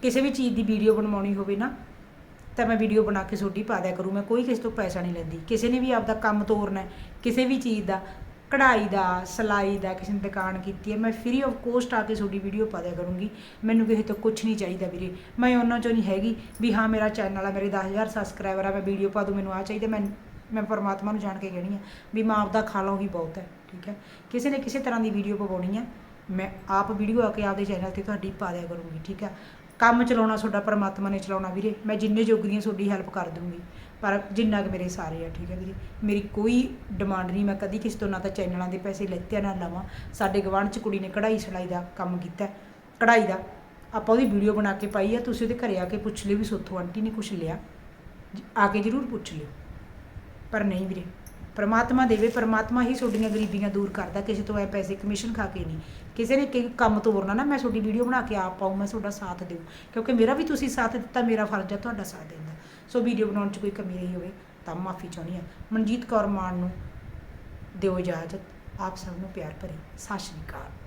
ਕਿਸੇ ਵੀ ਚੀਜ਼ ਦੀ ਵੀਡੀਓ ਬਣਵਾਉਣੀ ਹੋਵੇ ਨਾ ਤਾਂ ਮੈਂ ਵੀਡੀਓ ਬਣਾ ਕੇ ਛੋਟੀ ਪਾ ਦਿਆ ਕਰੂੰ। ਮੈਂ ਕੋਈ ਕਿਸੇ ਤੋਂ ਪੈਸਾ ਨਹੀਂ ਲੈਂਦੀ। ਕਿਸੇ ਨੇ ਵੀ ਆਪਦਾ ਕੰਮ ਤੋਰਨਾ ਕਿਸੇ ਵੀ ਚੀਜ਼ ਦਾ, ਕਢਾਈ ਦਾ, ਸਿਲਾਈ ਦਾ, ਕਿਸੇ ਨੇ ਦੁਕਾਨ ਕੀਤੀ ਹੈ, ਮੈਂ ਫ੍ਰੀ ਆਫ ਕੋਸਟ ਆ ਕੇ ਤੁਹਾਡੀ ਵੀਡੀਓ ਪਾ ਦਿਆ ਕਰੂੰਗੀ। ਮੈਨੂੰ ਕਿਸੇ ਤੋਂ ਕੁਝ ਨਹੀਂ ਚਾਹੀਦਾ ਵੀਰੇ। ਮੈਂ ਉਹਨਾਂ ਚੋਂ ਨਹੀਂ ਹੈਗੀ ਵੀ ਹਾਂ, ਮੇਰਾ ਚੈਨਲ ਆ, ਮੇਰੇ 10000 ਸਬਸਕ੍ਰਾਈਬਰ ਆ, ਮੈਂ ਵੀਡੀਓ ਪਾ ਦੂੰ, ਮੈਨੂੰ ਆ ਚਾਹੀਦਾ, ਮੈਂ ਮੈਂ ਪਰਮਾਤਮਾ ਨੂੰ ਜਾਣ ਕੇ ਕਹਿਣੀ ਆ ਵੀ ਮੈਂ ਆਪਦਾ ਖਾ ਲਵਾਂ ਵੀ ਬਹੁਤ ਹੈ, ਠੀਕ ਹੈ। ਕਿਸੇ ਨੇ ਕਿਸੇ ਤਰ੍ਹਾਂ ਦੀ ਵੀਡੀਓ ਪਵਾਉਣੀ ਹੈ ਮੈਂ ਆਪ ਵੀਡੀਓ ਆ ਕੇ ਆਪਦੇ ਚੈਨਲ ਤੇ ਤੁਹਾਡੀ ਪਾ ਦਿਆ ਕਰੂੰਗੀ, ਠੀਕ ਹੈ। ਕੰਮ ਚਲਾਉਣਾ ਤੁਹਾਡਾ, ਪਰਮਾਤਮਾ ਨੇ ਚਲਾਉਣਾ ਵੀਰੇ। ਮੈਂ ਜਿੰਨੇ ਜੋਗਰੀ ਹਾਂ ਤੁਹਾਡੀ ਹੈਲਪ ਕਰ ਦੂੰਗੀ। ਪਰ ਜਿੰਨਾ ਕੁ ਮੇਰੇ ਸਾਰੇ ਆ, ਠੀਕ ਹੈ ਵੀਰੇ। ਮੇਰੀ ਕੋਈ ਡਿਮਾਂਡ ਨਹੀਂ, ਮੈਂ ਕਦੀ ਕਿਸੇ ਤੋਂ ਨਾ ਤਾਂ ਚੈਨਲਾਂ ਦੇ ਪੈਸੇ ਲੈਤੇ ਨਾ ਲਵਾਂ। ਸਾਡੇ ਗਵਾਂਢ ਚ ਕੁੜੀ ਨੇ ਕਢਾਈ ਸਿਲਾਈ ਦਾ ਕੰਮ ਕੀਤਾ ਕਢਾਈ ਦਾ। ਆਪਾਂ ਉਹਦੀ ਵੀਡੀਓ ਬਣਾ ਕੇ ਪਾਈ ਆ, ਤੁਸੀਂ ਉਹਦੇ ਘਰੇ ਆ ਕੇ ਪੁੱਛ ਲਿਓ ਵੀ ਸੋਥੋਂ ਆਂਟੀ ਨੇ ਕੁਝ ਲਿਆ। ਜ- ਆ ਕੇ ਜ਼ਰੂਰ ਪੁੱਛ ਲਿਓ। ਪਰ ਨਹੀਂ ਵੀਰੇ ਪਰਮਾਤਮਾ ਦੇਵੇ, ਪਰਮਾਤਮਾ ਹੀ ਤੁਹਾਡੀਆਂ ਗਰੀਬੀਆਂ ਦੂਰ ਕਰਦਾ, ਕਿਸੇ ਤੋਂ ਐ ਪੈਸੇ ਕਮਿਸ਼ਨ ਖਾ ਕੇ ਨਹੀਂ। ਕਿਸੇ ਨੇ ਕਿ ਕੰਮ ਤੋਰਨਾ ਨਾ, ਮੈਂ ਤੁਹਾਡੀ ਵੀਡੀਓ ਬਣਾ ਕੇ ਆਪ ਪਾਉ ਮੈਂ ਤੁਹਾਡਾ ਸਾਥ ਦਿਓ ਕਿਉਂਕਿ ਮੇਰਾ ਵੀ ਤੁਸੀਂ ਸਾਥ ਦਿੱਤਾ, ਮੇਰਾ ਫਰਜ਼ ਹੈ ਤੁਹਾਡਾ ਸਾਥ ਦੇਣ ਸੋ ਵੀਡੀਓ ਬਣਾਉਣ 'ਚ ਕੋਈ ਕਮੀ ਰਹੀ ਹੋਵੇ, ਤਾਂ ਮਾਫੀ ਚਾਹੁੰਦੀ ਹਾਂ। ਮਨਜੀਤ ਕੌਰ ਮਾਨ ਨੂੰ ਦਿਓ ਇਜਾਜ਼ਤ। ਆਪ ਸਭ ਨੂੰ ਪਿਆਰ ਭਰੀ, ਸਤਿ ਸ਼੍ਰੀ ਅਕਾਲ।